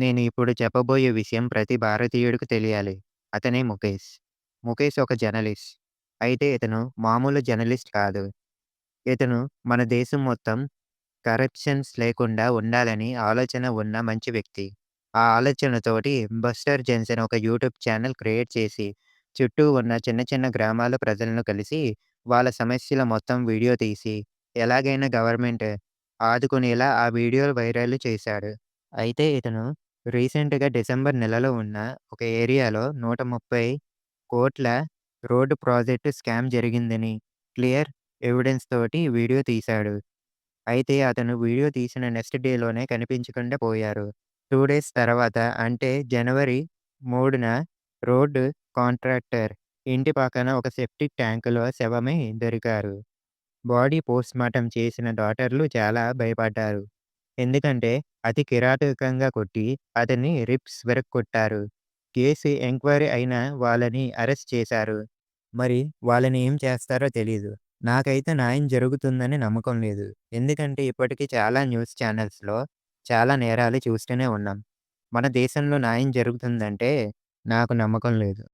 నేను ఇప్పుడు చెప్పబోయే విషయం ప్రతి భారతీయుడికి తెలియాలి. అతనే ముఖేష్. ముఖేష్ ఒక జర్నలిస్ట్. అయితే ఇతను మామూలు జర్నలిస్ట్ కాదు. ఇతను మన దేశం మొత్తం కరప్షన్స్ లేకుండా ఉండాలని ఆలోచన ఉన్న మంచి వ్యక్తి. ఆ ఆలోచనతోటి 'బస్టర్ జెన్స్' అని ఒక యూట్యూబ్ ఛానెల్ క్రియేట్ చేసి, చుట్టూ ఉన్న చిన్న చిన్న గ్రామాల ప్రజలను కలిసి, వాళ్ళ సమస్యల మొత్తం వీడియో తీసి, ఎలాగైనా గవర్నమెంట్ ఆదుకునేలా ఆ వీడియోలు వైరల్ చేశాడు. అయితే ఇతను రీసెంట్‌గా డిసెంబర్ నెలలో ఉన్న ఒక ఏరియాలో 130,00,00,000 రోడ్డు ప్రాజెక్ట్ స్కామ్ జరిగిందని క్లియర్ ఎవిడెన్స్ తోటి వీడియో తీశాడు. అయితే అతను వీడియో తీసిన నెక్స్ట్ డేలోనే కనిపించకుండా పోయారు. 2 డేస్ తర్వాత అంటే జనవరి 3న రోడ్డు కాంట్రాక్టర్ ఇంటి పక్కన ఒక సెప్టిక్ ట్యాంకులో శవమై దొరికారు. బాడీ పోస్ట్‌మార్టం చేసిన డాక్టర్లు చాలా భయపడ్డారు. ఎందుకంటే అతి కిరాతకంగా కొట్టి అతన్ని రిబ్స్ విరగ్గొట్టారు. కేసు ఎంక్వైరీ అయినా వాళ్ళని అరెస్ట్ చేశారు. మరి వాళ్ళని ఏం చేస్తారో తెలీదు. నాకైతే న్యాయం జరుగుతుందని నమ్మకం లేదు. ఎందుకంటే ఇప్పటికి చాలా న్యూస్ ఛానెల్స్‌లో చాలా నేరాలు చూస్తూనే ఉన్నాం. మన దేశంలో న్యాయం జరుగుతుందంటే నాకు నమ్మకం లేదు.